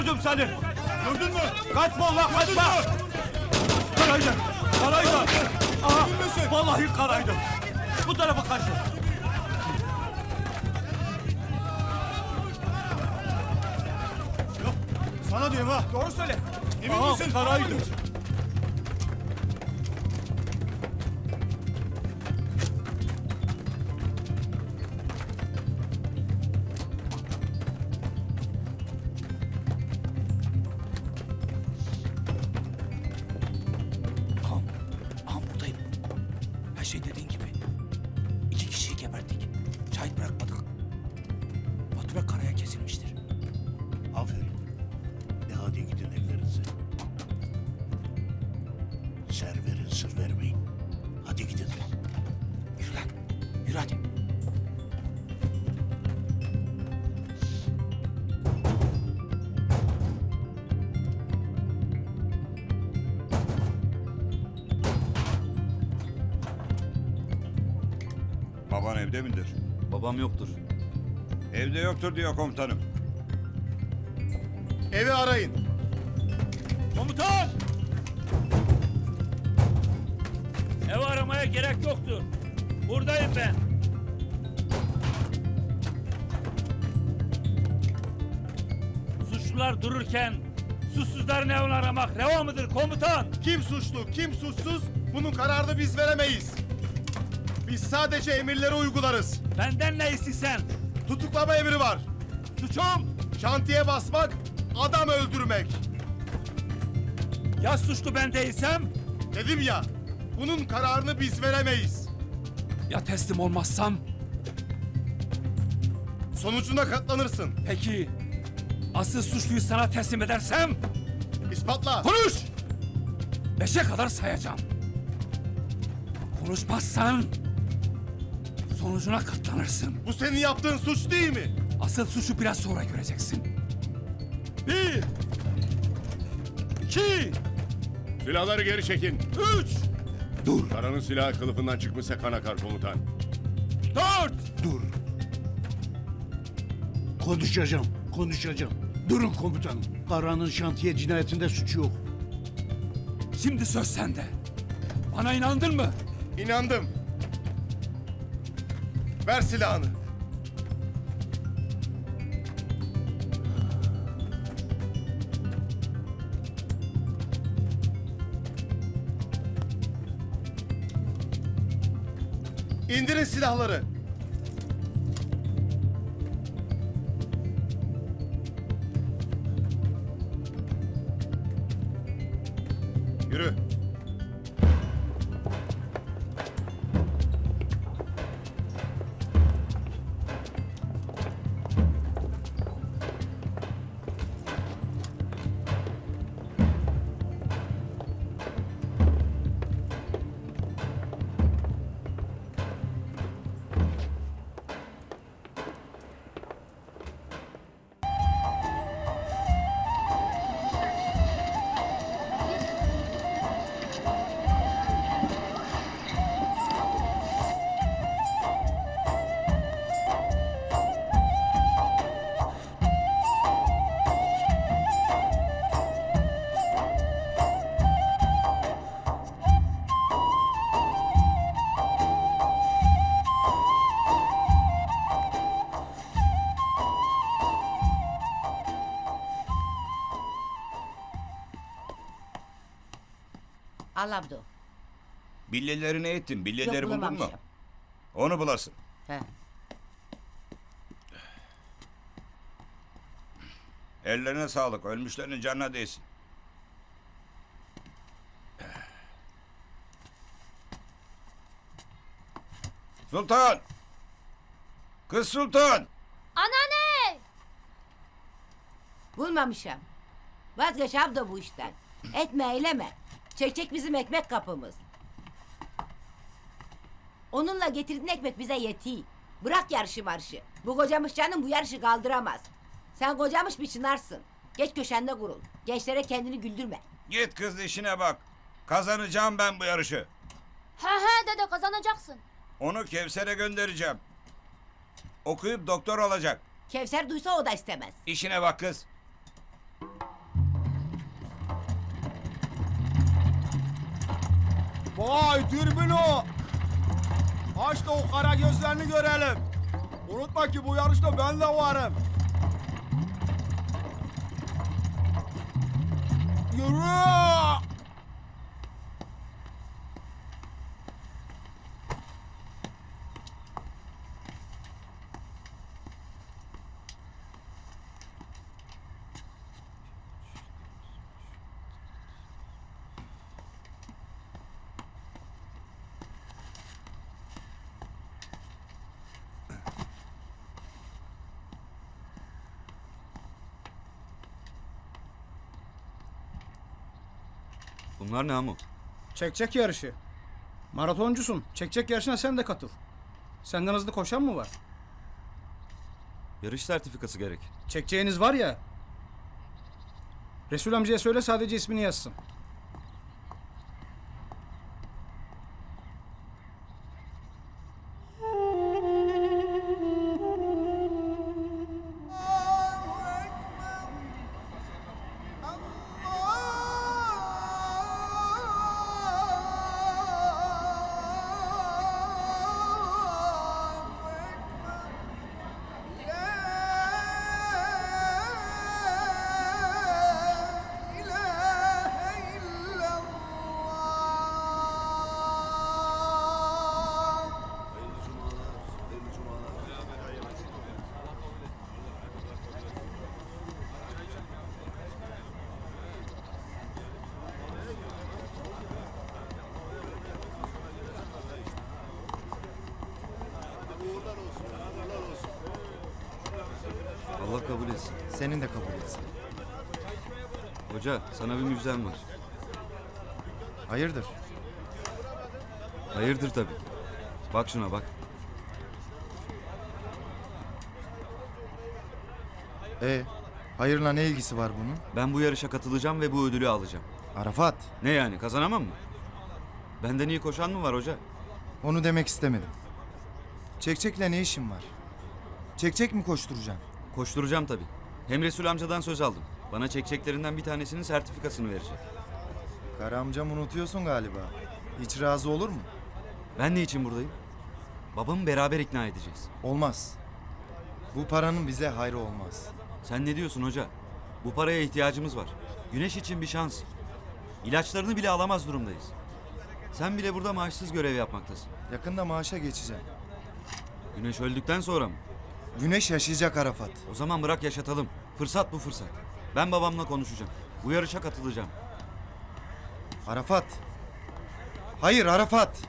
gördüm seni. Gördün mü? Kaçma Allah kaçma. Karaydı. Karaydı. Aha, vallahi karaydı. Bu tarafa kaçtı. Sana diyorum ha. Doğru söyle. Emin Aha, misin? karaydı. Şey dediğin gibi. İki kişiyi geberttik. Şahit bırakmadık. Fatura karaya kesilmiştir. Aferin. E hadi gidin evlerinize. Ser verin sır vermeyin. Hadi gidin. Yürü lan. Yürü hadi. Baban evde midir? Babam yoktur. Evde yoktur diyor komutanım. Evi arayın. Komutan! Ev aramaya gerek yoktur. Buradayım ben. Suçlular dururken susuzların evini aramak reva mıdır komutan? Kim suçlu, kim suçsuz bunun kararını biz veremeyiz. Biz sadece emirleri uygularız. Benden ne istiyorsun? Tutuklama emri var. Suçum Şantiye basmak, adam öldürmek. ya suçlu ben değilsem Dedim ya, bunun kararını biz veremeyiz. ya teslim olmazsam Sonucuna katlanırsın. peki asıl suçluyu sana teslim edersem İspatla. konuş! Beşe kadar sayacağım. Konuşmazsan sonucuna katlanırsın. Bu senin yaptığın suç değil mi? Asıl suçu biraz sonra göreceksin. Bir, iki, Silahları geri çekin. üç, Dur. Karanın silahı kılıfından çıkmışsa kan akar komutan. dört. Dur. Konuşacağım, konuşacağım. Durun komutanım. Karanın şantiye cinayetinde suçu yok. Şimdi söz sende. Bana inandın mı? İnandım. Ver silahını. İndirin silahları. Yürü. Al Abdo. Billeleri ne ettin? Billeleri Yok buldun mu? bulamamışım. Onu bulasın. He. Ellerine sağlık. Ölmüşlerin canına değsin. Sultan! Kız Sultan! Anneanne! Bulmamışım. Vazgeç Abdo bu işten. Etme eyleme. Çekecek bizim ekmek kapımız. Onunla getirdiğin ekmek bize yetiyor. Bırak yarışı marşı. Bu kocamış canım bu yarışı kaldıramaz. Sen kocamış bir çınarsın. Geç köşende kurul. Gençlere kendini güldürme. Git kız işine bak. Kazanacağım ben bu yarışı. He he dede kazanacaksın. Onu Kevser'e göndereceğim. Okuyup doktor olacak. Kevser duysa o da istemez. İşine bak kız. Vay dürbünü. Aç da o kara gözlerini görelim. Unutma ki bu yarışta ben de varım. Yürü! Bunlar ne Amu? Çekçek yarışı. Maratoncusun. Çekçek yarışına sen de katıl. Senden hızlı koşan mı var? Yarış sertifikası gerek. Çekeceğiniz var ya. Resul amcaya söyle sadece ismini yazsın. Kabul etsin. Senin de kabul etsin. Hoca sana bir müjdem var. Hayırdır? Hayırdır tabii. Bak şuna bak. E, hayırla ne ilgisi var bunun? Ben bu yarışa katılacağım ve bu ödülü alacağım. Arafat, Ne yani kazanamam mı? Benden iyi koşan mı var hoca? onu demek istemedim. Çekçekle ne işin var? Çekçek mi koşturacaksın? Koşturacağım tabii. Hem Resul amcadan söz aldım. Bana çekeceklerinden bir tanesinin sertifikasını verecek. Kara amcam unutuyorsun galiba. Hiç razı olur mu? Ben ne için buradayım? Babamı beraber ikna edeceğiz. Olmaz. Bu paranın bize hayrı olmaz. Sen ne diyorsun hoca? Bu paraya ihtiyacımız var. Güneş için bir şans. İlaçlarını bile alamaz durumdayız. Sen bile burada maaşsız görev yapmaktasın. Yakında maaşa geçeceğim. Güneş öldükten sonra mı? Güneş yaşayacak Arafat. O zaman bırak yaşatalım. Fırsat bu fırsat. Ben babamla konuşacağım. Bu yarışa katılacağım. Arafat. Hayır Arafat.